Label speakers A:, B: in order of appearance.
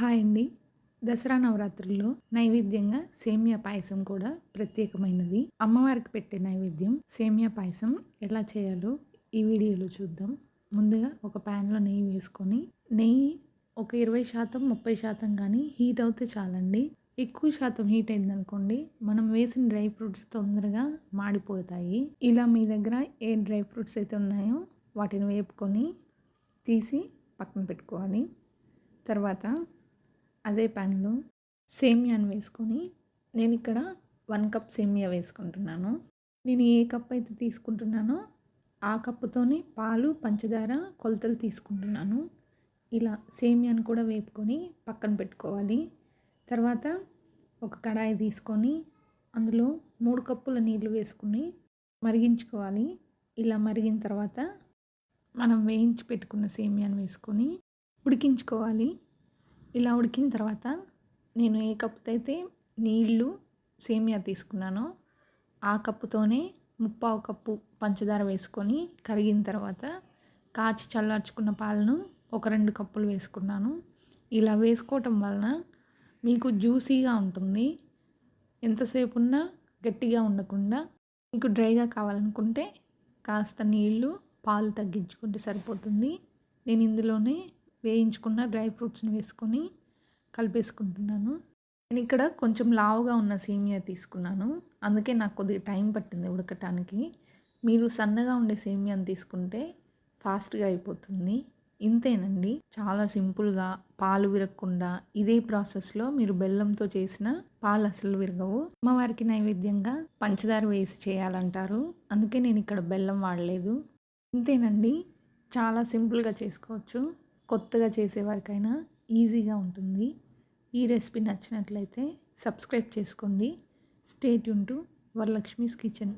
A: Hi అండి. దసరా నవరాత్రుల్లో నైవేద్యంగా సేమియా పాయసం కూడా ప్రత్యేకమైనది. అమ్మవారికి పెట్టే నైవేద్యం సేమియా పాయసం ఎలా చేయాలో ఈ వీడియోలో చూద్దాం. ముందుగా ఒక ప్యాన్లో నెయ్యి వేసుకొని నెయ్యి ఒక ఇరవై శాతం ముప్పై శాతం కానీ హీట్ అవుతే చాలండి. ఎక్కువ శాతం హీట్ అయిందనుకోండి మనం వేసిన డ్రై ఫ్రూట్స్ తొందరగా మాడిపోతాయి. ఇలా మీ దగ్గర ఏ డ్రై ఫ్రూట్స్ అయితే ఉన్నాయో వాటిని వేపుకొని తీసి పక్కన పెట్టుకోవాలి. తర్వాత అదే ప్యాన్లో సేమియాను వేసుకొని నేను ఇక్కడ వన్ కప్ సేమియా వేసుకుంటున్నాను. నేను ఏ కప్ అయితే తీసుకుంటున్నానో ఆ కప్పుతోనే పాలు పంచదార కొలతలు తీసుకుంటున్నాను. ఇలా సేమియాను కూడా వేపుకొని పక్కన పెట్టుకోవాలి. తర్వాత ఒక కడాయి తీసుకొని అందులో మూడు కప్పుల నీళ్ళు వేసుకుని మరిగించుకోవాలి. ఇలా మరిగిన తర్వాత మనం వేయించి పెట్టుకున్న సేమియాను వేసుకొని ఉడికించుకోవాలి. ఇలా ఉడికిన తర్వాత నేను ఏ కప్పుతో అయితే నీళ్ళు సేమియా తీసుకున్నానో ఆ కప్పుతోనే ముప్పావు కప్పు పంచదార వేసుకొని కరిగిన తర్వాత కాచి చల్లార్చుకున్న పాలను ఒక రెండు కప్పులు వేసుకున్నాను. ఇలా వేసుకోవటం వలన మీకు జ్యూసీగా ఉంటుంది. ఎంతసేపు ఉన్నా గట్టిగా ఉండకుండా మీకు డ్రైగా కావాలనుకుంటే కాస్త నీళ్ళు పాలు తగ్గించుకుంటే సరిపోతుంది. నేను ఇందులోనే వేయించుకున్న డ్రై ఫ్రూట్స్ని వేసుకొని కలిపేసుకుంటున్నాను. నేను ఇక్కడ కొంచెం లావుగా ఉన్న సేమియా తీసుకున్నాను. అందుకే నాకు కొద్దిగా టైం పట్టింది ఉడకటానికి. మీరు సన్నగా ఉండే సేమియాని తీసుకుంటే ఫాస్ట్గా అయిపోతుంది. ఇంతేనండి. చాలా సింపుల్గా పాలు విరగకుండా ఇదే ప్రాసెస్లో మీరు బెల్లంతో చేసిన పాలు అసలు విరగవు. అమ్మవారికి నైవేద్యంగా పంచదార వేసి చేయాలంటారు. అందుకే నేను ఇక్కడ బెల్లం వాడలేదు. ఇంతేనండి. చాలా సింపుల్గా చేసుకోవచ్చు. కొత్తగా చేసేవారికైనా ఈజీగా ఉంటుంది. ఈ రెసిపీ నచ్చినట్లయితే సబ్స్క్రైబ్ చేసుకోండి. స్టేట్ ఉంటూ టు వరలక్ష్మీస్ కిచెన్.